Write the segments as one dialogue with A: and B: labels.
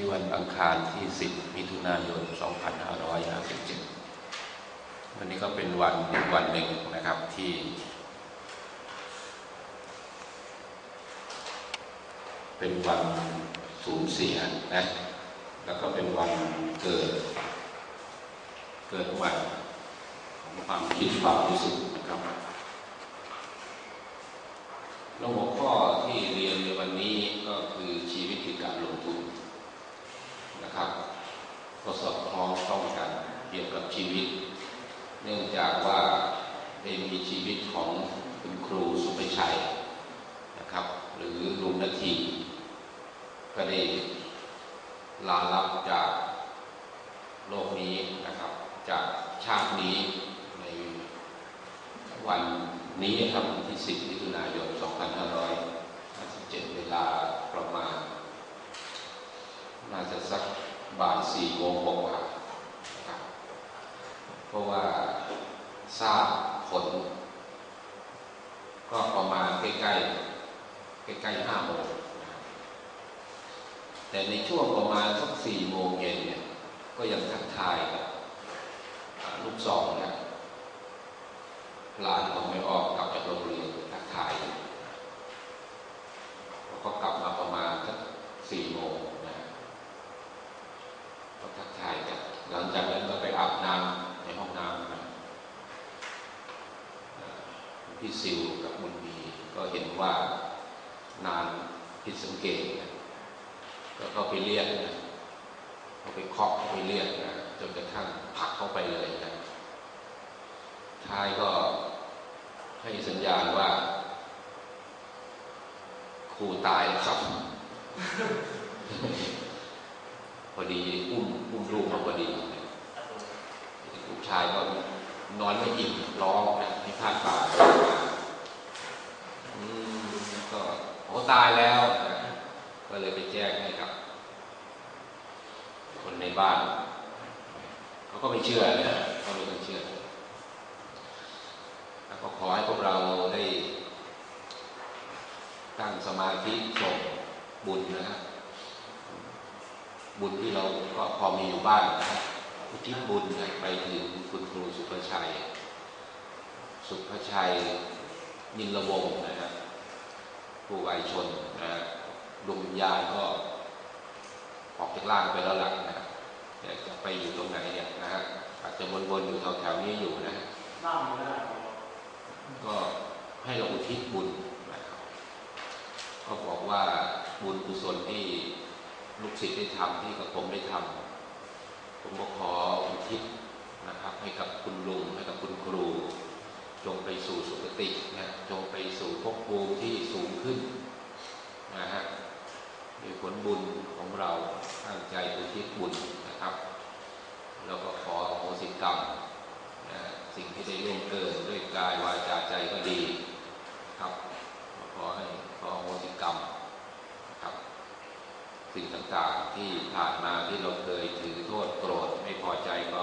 A: นี้วันอังคารที่ 10 มิถุนายน 2557 วันนี้ก็เป็นวันวันหนึ่งนะครับที่เป็นวันสูญเสียนะ แล้วก็เป็นวันเกิด เกิดวันของความคิดความรู้สึกนะครับแล้วหัวข้อที่เรียนในวันนี้ก็คือชีวิตคือการลงทุน นะครับก็สอดคล้องต้องกันเกี่ยวกับชีวิต เนื่องจากว่าได้มีชีวิตของคุณครูสุภชัยนะครับ หรือลุงนาทีก็ได้ลาลับจากโลกนี้นะครับ จากชาตินี้ในวันนี้ครับวันที่ 10มิถุนายน 2557 เวลาประมา น่าจะสักบ่ายสี่โมงกว่านะครับเพราะว่าทราบผล ก็ประมาณใกล้ๆใกล้ๆห้าโมงแต่ในช่วงประมาณสักสี่โมงเย็นเนี่ยก็ยังทักทายกับลูกสองนะหลานของไม่ออกกลับจากโรงเรียนทักทายอยู่แล้วก็กลับมาประมาณสักสี่โมงนะก็ทักทายกันหลังจากนั้นก็ไปอาบน้ำในห้องน้ำนะอ่าพี่ซิวกับบุญมีก็เห็นว่านานผิดสังเกตนะก็เข้าไปเรียกนะ เขาไปเคาะเขาไปเรียกนะจนกระทั่งผลักเข้าไปเลยนะท้ายก็ให้สัญญาณว่า ครูตายครับ พอดีอุ้มอุ้มลูกมาพอดีลูกชายก็นอนไม่อิ่มร้องนะที่พาดปากมาก็โอตายแล้วนะก็เลยไปแจ้งให้กับ คนใน บ้านเขาก็ไม่เชื่อนะเขาไม่ต้องเชื่อแล้วก็ขอให้พวกเราได้ตั้งสมาธิส่งบุญนะครับบุญที่เราก็พอมีอยู่บ้างนะครับอุทิศบุญไปถึงคุณครูสุภชัย สุภชัยยินละวงนะครับผู้วายชนนะดวงวิญญาณก็ออกจากล่างไปแล้วหลังนะครับแต่จะ ไปอยู่ตรงไหนเนี่ยนะฮะอาจจะวนๆอยู่แถวๆนี้อยู่นะฮะ
B: นั่งไม่ได้
A: ก็ให้เราอุทิศบุญนะครับก็บอกว่าบุญกุศลที่ลูกศิษย์ได้ทำที่กับผมได้ทำผมก็ขออุทิศนะครับ ให้กับคุณลุงให้กับคุณครู จงไปสู่สุคตินะจงไปสู่ภพภูมิที่สูงขึ้นนะฮะด้วยผลบุญของเราตั้งใจอุทิศบุญนะครับ แล้วก็ขออโหสิกรรม นะสิ่งที่ได้ล่วง เกินด้วยกายวาจาใจก็ดีครับขอให้ขอโหสิกรรมครับ สิ่งต่างๆที่ผ่านมาที่เราเคยถือโทษโกรธไม่พอใจก็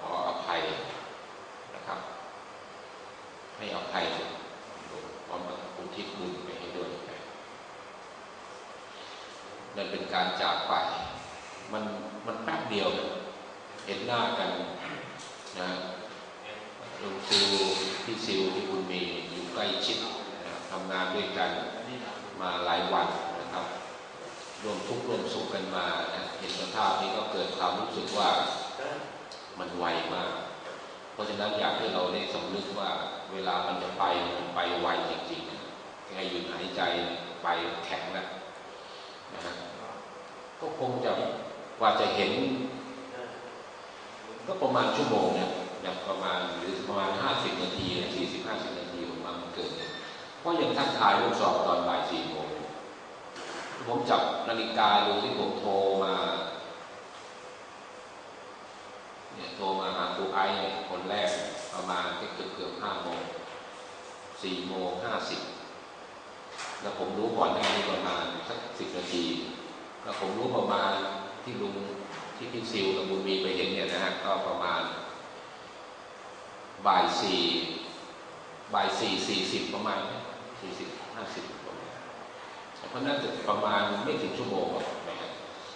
A: ขออภัยนะครับ ให้อภัยพร้อมกับอุทิศบุญไปให้ด้วยนั่นเป็นการจากไป มันมันแป๊บเดียว เห็นหน้ากันนะ ลุงซิวพี่ซิวที่คุณมีอยู่ใก ล้ชิดทำงานด้วยกันมาหลายวันนะครับรวมทุกข์รวมสุขกันมาเห็นสภาพนี้ก็เกิดความรู้สึกว่ามันไวมาก เพราะฉะนั้นอยากให้เราได้สำนึกว่าเวลามันจะไปมันไปไวจริงๆแค่หยุดหายใจไปแข็งนะนะฮะก็คงจะกว่าจะเห็น ก็ประมาณชั่วโมงเนี่ยอย่างประมาณหรือประมาณห้าสิบนาทีสี่สิบห้าสิบนาที เพราะยังทักทายลูกสอบตอนบ่ายสี่โมงผมจับนาฬิกาดูที่ผมโทรมาเนี่ยโทรมาหาครูไอเนี่ยคนแรกประมาณเกือบเกือบห้าโมงสี่โมงห้าสิบแล้วผมรู้ก่อนหน้านี้ประมาณสักสิบนาที แล้วผมรู้ประมาณที่ลุงที่พี่ซิวกับบุญมีไปเห็นเนี่ยนะฮะก็ประมาณบ่ายสี่บ่ายสี่สี่สิบประมาณ สี่สิบห้าสิบประมาณเพราะน่าจะประมาณไม่ถึงชั่วโมงหรอกนะฮะ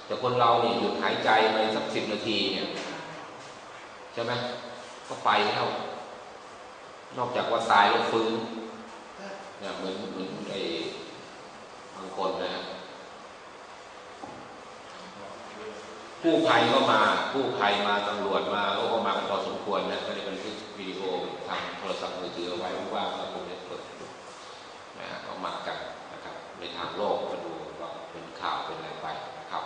A: แต่คนเราเนี่ยหยุดหายใจไปสักสิบนาทีเนี่ยใช่ไหมก็ไปแล้ว นอกจากว่าตายแล้วฟื้นเนี่ยเหมือนเหมือนไอ้บางคนนะฮะกู้ภัยก็มากู้ภัยมาตำรวจมาก็มากันพอสมควรนะ ทางโลกก็ดูว่าเป็นข่าวเป็นอะไรไปนะครับ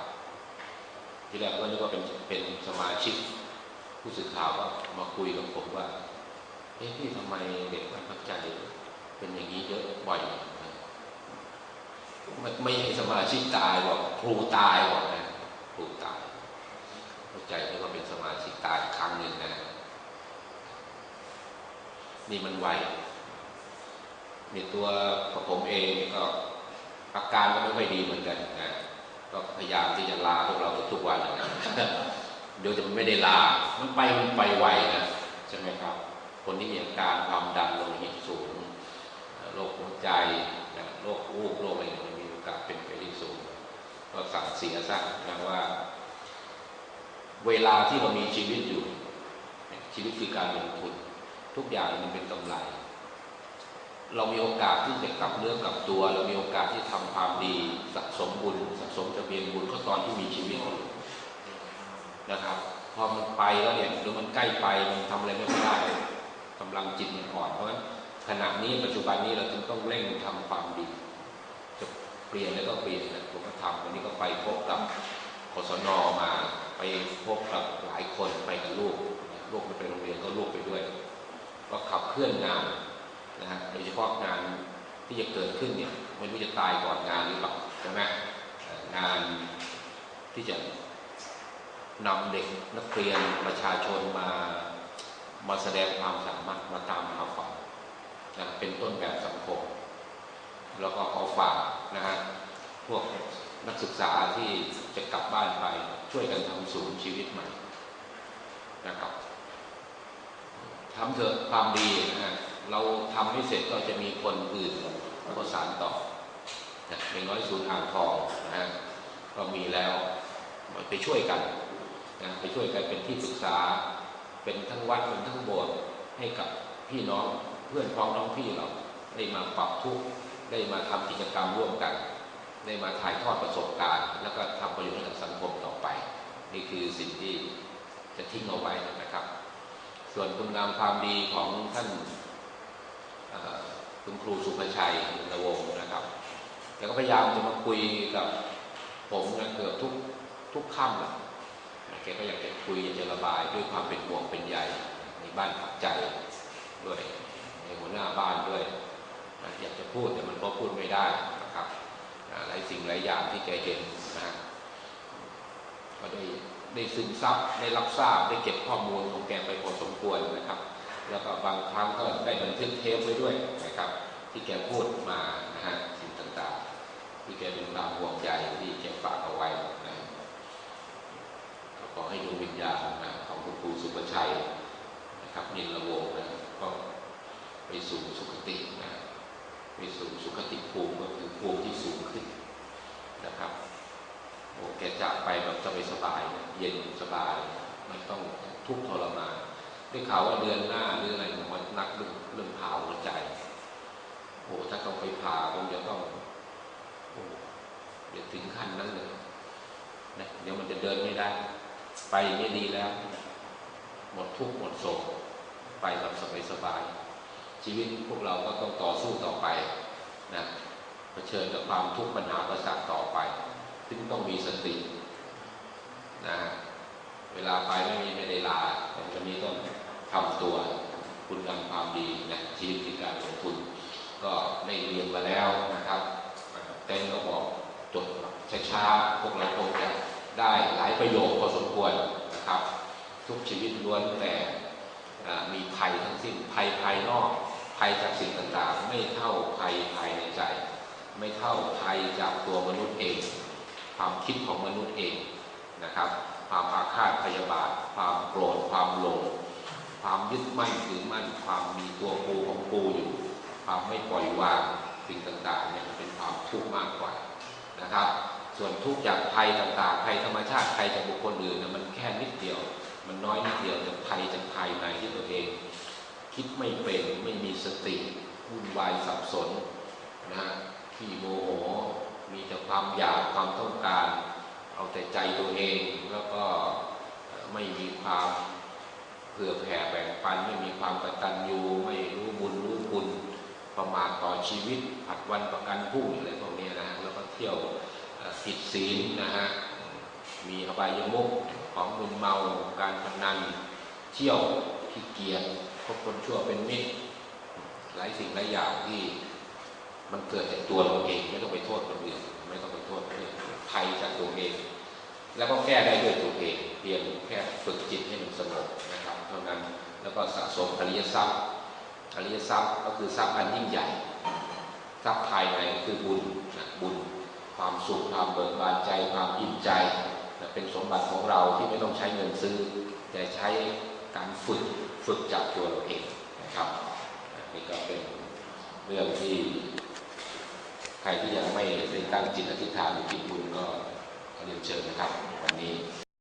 A: ที่แรกก็นึกว่าเป็นเป็นสมาชิก ผู้สื่อข่าวก็มาคุยกับผมว่าเอ๊ะพี่ทำไมเด็กไม่เข้าใจเป็นอย่างนี้เยอะบ่อยไม่ไม่ใช่สมาชิกตายหรอกครูตายหรอกนะครูตายเข้าใจไหมว่าเป็นสมาชิกตายครั้งหนึ่งนะนี่มันไวในตัวผมเองก็ อาการก็ไม่ค่อยดีเหมือนกันนะก็พยายามที่จะลาพวกเราทุกวันนะเดี๋ยวจะไม่ได้ลา มันไปมันไปไวนะใช่ไหมครับ คนที่มีอาการความดันโลหิตสูงโรคหัวใจนะโรคอ้วกโรคอะไรมันมีโอกาสเป็นไปได้สูงก็สั่งเสียซะนะว่า เวลาที่เรามีชีวิตอยู่ ชีวิตคือการลงทุน ทุกอย่างมันเป็นกำไร เรามีโอกาสที่จะกลับเนื้อกลับตัว เรามีโอกาสที่ทำความดีสะสมบุญสะสมทะเบียนบุญก็ตอนที่มีชีวิตอยู่นะครับ พอมันไปแล้วเนี่ยหรือมันใกล้ไปมันทำอะไรไม่ได้กำลังจิตมันอ่อนเพราะฉะนั้นขณะนี้ปัจจุบันนี้เราจึงต้องเร่งทำความดี จะเปลี่ยนแล้วก็เปลี่ยนนะผมก็ทำวันนี้ก็ไปพบกับกศนมาไปพบกับหลายคนไปกับลูกลูกม่ไปโรงเรียนก็ลูกไปด้วย ก็ขับเคลื่อนงาน นะฮะโดยเฉพาะงานที่จะเกิดขึ้นเนี่ยไม่รู้จะตายก่อนงานหรือเปล่าใช่ไหมงานที่จะนำเด็กนักเรียนประชาชนมามาแสดงความสามารถมาตามหาฝันนะเป็นต้นแบบสังคม แล้วก็ขอฝากนะฮะพวกนักศึกษาที่จะกลับบ้านไปช่วยกันทำศูนย์ชีวิตใหม่นะครับทำเถอะความดีนะฮะ เราทำไม่เสร็จก็จะมีคนอื่นประสานต่อเป็นร้อยศูนย์อ่างทองนะฮะก็มีแล้วไปช่วยกันนะไปช่วยกันเป็นที่ปรึกษา เป็นทั้งวัดเป็นทั้งโบสถ์ให้กับพี่น้องเพื่อนพ้องน้องพี่เราได้มาปรับทุกข์ได้มาทำกิจกรรมร่วมกัน ได้มาถ่ายทอดประสบการณ์ แล้วก็ทำประโยชน์ให้กับสังคมต่อไป นี่คือสิ่งที่จะทิ้งเอาไว้นะครับ ส่วนคุณงามความดีของท่าน คุณครูสุภชัยระวงนะครับแกก็พยายามจะมาคุยกับผมนะเกือบทุกทุกค่ำเลยแกก็อยากจะคุยอยากจะระบายด้วยความเป็นห่วงเป็นใยในบ้านพักใจด้วยในหัวหน้าบ้านด้วยนะอยากจะพูดแต่มันก็พูดไม่ได้นะครับนะหลายสิ่งหลายอย่างที่แกเห็นนะฮะก็ได้ได้ซึมซับได้รับทราบได้เก็บข้อมูลของแกไปพอสมควรนะครับ แล้วก็บางครั้งก็ได้บันทึกเทปไว้ด้วยนะครับ ที่แกพูดมานะฮะสิ่งต่างๆ ที่แกเป็นความห่วงใยที่แกฝากเอาไว้นะก็ขอให้ดวงวิญญาณนะของคุณครูสุภชัยนะครับนินละวงนะก็ไปสู่สุคตินะไปสู่สุคติภูมิก็คือภูมิที่สูงขึ้นนะครับโอ้แกจากไปแบบสบายๆเย็นสบายไม่ต้องทุกข์ทรมาน ได้ข่าวว่าเดือนหน้าหรืออะไรมันนักเรื่องเรื่องผ่าหัวใจ โอ้ถ้าต้องไปผ่าคงจะต้องโอ้เดี๋ยวถึงขั้นนั้นเลยนะเดี๋ยวมันจะเดินไม่ได้ ไปอย่ดีแล้ว หมดทุกข์หมดโศกไปแบบสบายๆชีวิตพวกเราก็ต้องต่อสู้ต่อไปนะเผชิญกับความทุกข์ปัญหาประสาทต่อไปซึ่งต้องมีสตินะฮะเวลาไปไม่มีไม่ได้ลาแต่วันนี้ต้อง ทำตัวคุณงามความดีนะชีวิตคือการลงทุน ก็ได้เรียนมาแล้วนะครับเต้นก็บอกจดช้าๆพวกเราคงจะได้หลายประโยคพอสมควรนะครับ ทุกชีวิตล้วนแต่มีภัยทั้งสิ้นภัยภายนอก ภัยจากสิ่งต่างๆ ไม่เท่าภัยภายในใจ ไม่เท่าภัยจากตัวมนุษย์เอง ความคิดของมนุษย์เองนะครับ ความอาฆาตพยาบาท ความโกรธความหลง ความยึดมั่นถือมั่นความมีตัวกูของกูอยู่ ความไม่ปล่อยวางสิ่งต่างๆเนี่ยเป็นความทุกข์มากกว่านะครับ ส่วนทุกข์จากภัยต่างๆภัยธรรมชาติภัยจากบุคคลอื่นนะมันแค่นิดเดียว มันน้อยนิดเดียวแต่ภัยจากภายในที่ตัวเอง คิดไม่เป็นไม่มีสติวุ่นวายสับสนนะที่โมโหมีแต่ความอยากความต้องการ เอาแต่ใจตัวเองแล้วก็ไม่มีความ เผื่อแผ่แบ่งปันไม่มีความกตัญญูไม่รู้บุญรู้คุณประมาทต่อชีวิตผัดวันประกันพรุ่งอะไรพวกนี้นะแล้วก็เที่ยวผิดศีลนะฮะมีอบายมุขของมึนเมาการพนัน เที่ยวขี้เกียจพบคนชั่วเป็นมิตรหลายสิ่งหลายอย่างที่มันเกิดจากตัวเราเองไม่ต้องไปโทษคนอื่นไม่ต้องไปโทษคนอื่นภัยจากตัวเอง แล้วก็แก้ได้ด้วยตัวเองเพียงแค่ฝึกจิตให้มันสงบนะครับ ท่านั้นแล้วก็สะสมอริยทรัพย์อริยทรัพย์ก็คือทรัพย์อันยิ่งใหญ่ทรัพย์ภายในก็คือบุญนะบุญ ความสุขความเบิกบานใจความอิ่มใจนะเป็นสมบัติของเราที่ไม่ต้องใช้เงินซื้อ แต่ใช้การฝึกฝึกจากตัวเราเองนะครับนะนี่ก็เป็นเรื่องที่ใครที่ยังไม่ได้ตั้งจิตอธิษฐานหรือคิดบุญก็เรียนเชิญนะครับ วันนี้